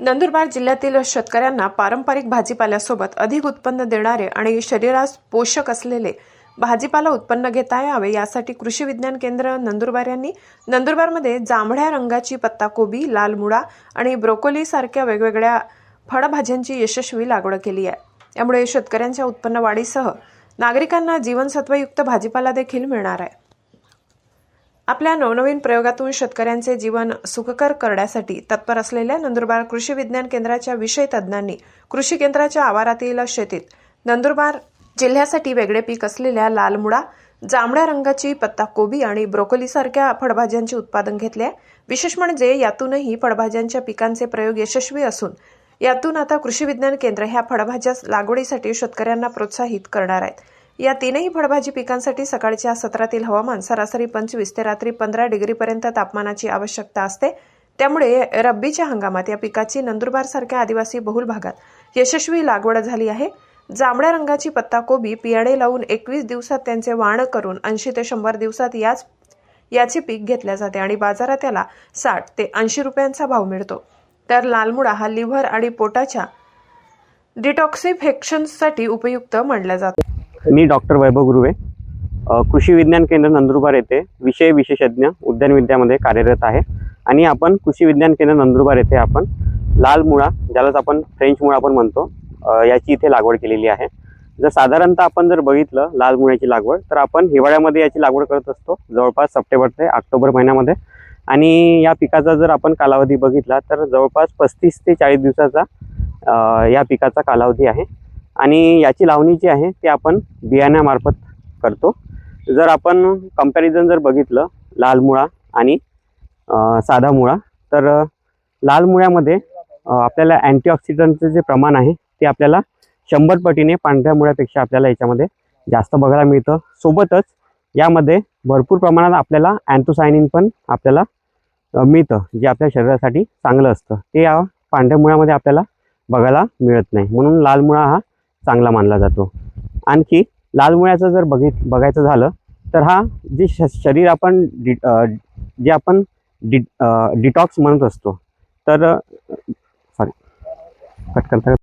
नंदुरबार जिल्ह्यातील शेतकऱ्यांना पारंपरिक भाजीपाल्यासोबत अधिक उत्पन्न देणारे आणि शरीरास पोषक असलेले भाजीपाला उत्पन्न घेता यावे यासाठी कृषी विज्ञान केंद्र नंदुरबार यांनी नंदुरबारमध्ये जांभळ्या रंगाची पत्ताकोबी लाल मुळा आणि ब्रोकोली सारख्या वेगवेगळ्या फळभाज्यांची यशस्वी लागवड केली आहे. यामुळे शेतकऱ्यांच्या उत्पन्न वाढीसह नागरिकांना जीवनसत्वयुक्त भाजीपाला देखील मिळणार आहे. आपल्या नवनवीन प्रयोगातून शेतकऱ्यांचे जीवन सुखकर करण्यासाठी तत्पर असलेल्या नंदुरबार कृषी विज्ञान केंद्राच्या विषय तज्ज्ञांनी कृषी केंद्राच्या आवारातील शेतीत नंदुरबार जिल्ह्यासाठी वेगळे पीक असलेल्या लाल मुळा जांभळ्या रंगाची पत्ताकोबी आणि ब्रोकोलीसारख्या फळभाज्यांचे उत्पादन घेतले आहे. विशेष म्हणजे यातूनही फळभाज्यांच्या पिकांचे प्रयोग यशस्वी असून यातून आता कृषी विज्ञान केंद्र ह्या फळभाज्या लागवडीसाठी शेतकऱ्यांना प्रोत्साहित करणार आहेत या तीनही फळभाजी पिकांसाठी सकाळच्या सत्रातील हवामान सरासरी पंचवीस ते रात्री पंधरा डिग्रीपर्यंत तापमानाची आवश्यकता असते. त्यामुळे रब्बीच्या हंगामात या पिकाची नंदुरबारसारख्या आदिवासी बहुल भागात यशस्वी लागवड झाली आहे. जांभळ्या रंगाची पत्ताकोबी बियाणे लावून एकवीस दिवसात त्यांचे वाण करून ऐंशी ते शंभर दिवसात याच याचे पीक घेतले जाते आणि बाजारात त्याला साठ ते ऐंशी रुपयांचा भाव मिळतो. तर लालमुळा हा लिव्हर आणि पोटाच्या डिटॉक्सिफेक्शनसाठी उपयुक्त मानला जातो. मी डॉक्टर वैभव गुरुवे. कृषी विज्ञान केंद्र नंदुरबार येथे विषय विशेषज्ञ उद्यान विद्यामध्ये कार्यरत आहे. आणि आपण कृषी विज्ञान केंद्र नंदुरबार येथे आपण लाल मुळा ज्यालाच आपण फ्रेंच मुळा आपण म्हणतो याची इथे लागवड केलेली आहे. जर साधारणतः आपण जर बघितलं लाल मुळ्याची लागवड तर आपण हिवाळ्यामध्ये याची लागवड करत असतो जवळपास सप्टेंबर ते ऑक्टोबर महिन्यामध्ये. आणि या पिकाचा जर आपण कालावधी बघितला तर जवळपास पस्तीस ते चाळीस दिवसाचा या पिकाचा कालावधी आहे. आणि याची लावणी जी आहे ती आपण बियाण्यामार्फत करतो. जर आपण कंपॅरिझन जर बघितलं लाल मुळा आणि साधा मुळा तर लाल मुळ्यामध्ये आपल्याला अँटीऑक्सिडंटचं जे प्रमाण आहे ते आपल्याला शंभर पटीने पांढऱ्या मुळ्यापेक्षा आपल्याला याच्यामध्ये जास्त बघायला मिळतं. सोबतच यामध्ये भरपूर प्रमाणात आपल्याला अँथोसायनिन पण आपल्याला मिळतं जे आपल्या शरीरासाठी चांगलं असतं. ते या पांढऱ्या मुळ्यामध्ये आपल्याला बघायला मिळत नाही. म्हणून लाल मुळा हा चांगला मानला जातो. आणखी लाल मुळ्याचं जर बघित बघायचं झालं तर हा जे श शरीर आपण डि जे आपण डि डिटॉक्स म्हणत असतो तर सॉरी कट करता